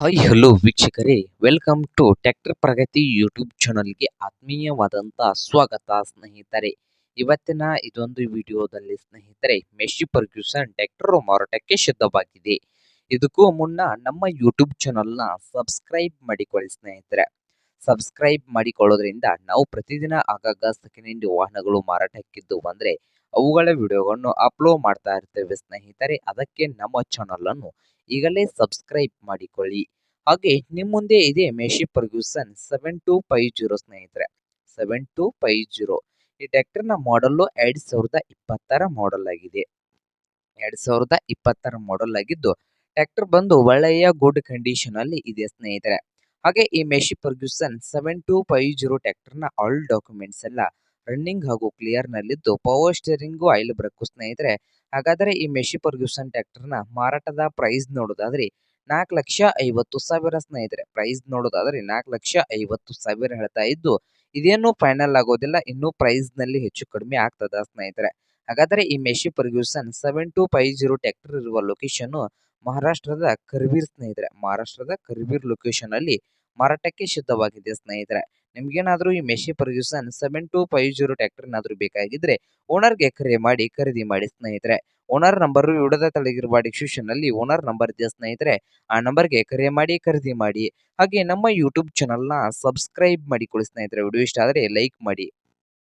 Hi hello ವೀಕ್ಷಕರೇ. Welcome to tractor Pragati YouTube ಚಾನಲ್ಗೆ ಆತ್ಮೀಯವಾದಂಥ ಸ್ವಾಗತ, ಸ್ನೇಹಿತರೆ. ಇವತ್ತಿನ ಇದೊಂದು ವಿಡಿಯೋದಲ್ಲಿ ಸ್ನೇಹಿತರೆ ಮೆಶಿ ಪರ್ಕ್ಯೂಸನ್ ಟ್ಯಾಕ್ಟರ್ ಮಾರಾಟಕ್ಕೆ ಸಿದ್ಧವಾಗಿದೆ ಇದಕ್ಕೂ ಮುನ್ನ ನಮ್ಮ ಯೂಟ್ಯೂಬ್ ಚಾನಲ್ನ ಸಬ್ಸ್ಕ್ರೈಬ್ ಮಾಡಿಕೊಳ್ಳಿ ಸ್ನೇಹಿತರೆ. ಸಬ್ಸ್ಕ್ರೈಬ್ ಮಾಡಿಕೊಳ್ಳೋದ್ರಿಂದ ನಾವು ಪ್ರತಿದಿನ ಆಗಾಗ ಸೆಕೆಂಡ್ ಹ್ಯಾಂಡ್ ವಾಹನಗಳು ಮಾರಾಟಕ್ಕಿದ್ದು ಬಂದರೆ, ಅವುಗಳ ವಿಡಿಯೋಗಳನ್ನು ಅಪ್ಲೋಡ್ ಮಾಡ್ತಾ ಇರ್ತೇವೆ ಸ್ನೇಹಿತರೆ. ಅದಕ್ಕೆ ನಮ್ಮ ಚಾನಲನ್ನು ಈಗಲೇ ಸಬ್ಸ್ಕ್ರೈಬ್ ಮಾಡಿಕೊಳ್ಳಿ. ಹಾಗೆ ನಿಮ್ಮ ಮುಂದೆ ಇದೆ Massey Ferguson seven two five zero ಸ್ನೇಹಿತರೆ. Seven two five zero. ಈ ಟ್ರ್ಯಾಕ್ಟರ್ನ ಮಾಡಲ್ಲು ಎರಡು ಸಾವಿರದ ಇಪ್ಪತ್ತರ ಮಾಡಲ್ ಆಗಿದೆ. ಎರಡು ಸಾವಿರದ ಇಪ್ಪತ್ತರ ಮಾಡಲ್ ಆಗಿದ್ದು, ಟ್ರ್ಯಾಕ್ಟರ್ ಬಂದು ಒಳ್ಳೆಯ ಗುಡ್ ಕಂಡೀಷನ್ ಅಲ್ಲಿ ಇದೆ ಸ್ನೇಹಿತರೆ. ಹಾಗೆ ಈ Massey Ferguson seven two five zero ಟ್ರ್ಯಾಕ್ಟರ್ನ ಆಲ್ ಡಾಕ್ಯುಮೆಂಟ್ಸ್ ಎಲ್ಲ ರನ್ನಿಂಗ್ ಹಾಗೂ ಕ್ಲಿಯರ್ ನಲ್ಲಿದ್ದು ಪವರ್ ಸ್ಟೇರಿಂಗು ಆಯಿಲ್ ಬ್ರೇಕು ಸ್ನೇಹಿತರೆ. ಹಾಗಾದರೆ ಈ ಮೆಶಿ ಫರ್ಗ್ಯೂಸನ್ ಟ್ರ್ಯಾಕ್ಟರ್ನ ಮಾರಾಟದ ಪ್ರೈಸ್ ನೋಡೋದಾದ್ರೆ ನಾಲ್ಕು ಲಕ್ಷ ಐವತ್ತು ಸಾವಿರ ಸ್ನೇಹಿತರೆ. ಪ್ರೈಸ್ ನೋಡೋದಾದ್ರೆ ನಾಲ್ಕು ಲಕ್ಷ ಐವತ್ತು ಸಾವಿರ ಹೇಳ್ತಾ ಇದ್ದು, ಇದೇನು ಫೈನಲ್ ಆಗೋದಿಲ್ಲ, ಇನ್ನೂ ಪ್ರೈಸ್ನಲ್ಲಿ ಹೆಚ್ಚು ಕಡಿಮೆ ಆಗ್ತದ ಸ್ನೇಹಿತರೆ. ಹಾಗಾದರೆ ಈ Massey Ferguson seven two five zero tractor ಇರುವ ಲೊಕೇಶನ್ ಮಹಾರಾಷ್ಟ್ರದ ಕರ್ಬೀರ್ ಸ್ನೇಹಿತರೆ. ಮಹಾರಾಷ್ಟ್ರದ ಕರ್ಬೀರ್ ಲೊಕೇಶನ್ ಅಲ್ಲಿ ಮಾರಾಟಕ್ಕೆ ಸಿದ್ಧವಾಗಿದೆ ಸ್ನೇಹಿತರೆ. ನಿಮ್ಗೇನಾದ್ರೂ ಈ Massey Ferguson seven two five zero tractor ಏನಾದರೂ ಬೇಕಾಗಿದ್ರೆ ಓನರ್ಗೆ ಕರೆ ಮಾಡಿ, ಖರೀದಿ ಮಾಡಿ, ಸ್ನೇಹಿತರೆ. ಓನರ್ ನಂಬರ್ ವಿಡದ ತಳಗಿರುವ ಡಿಸ್ಕ್ರಿಪ್ಷನ್ ಅಲ್ಲಿ ಓನರ್ ನಂಬರ್ ಇದೆ, ಸ್ನೇಹಿತರೆ. ಆ ನಂಬರ್ಗೆ ಕರೆ ಮಾಡಿ, ಖರೀದಿ ಮಾಡಿ. ಹಾಗೆ ನಮ್ಮ ಯೂಟ್ಯೂಬ್ ಚಾನಲ್ನ ಸಬ್ಸ್ಕ್ರೈಬ್ ಮಾಡಿಕೊಳ್ಳಿ, ಸ್ನೇಹಿತರೆ. ವಿಡಿಯೋ ಇಷ್ಟ ಆದರೆ ಲೈಕ್ ಮಾಡಿ.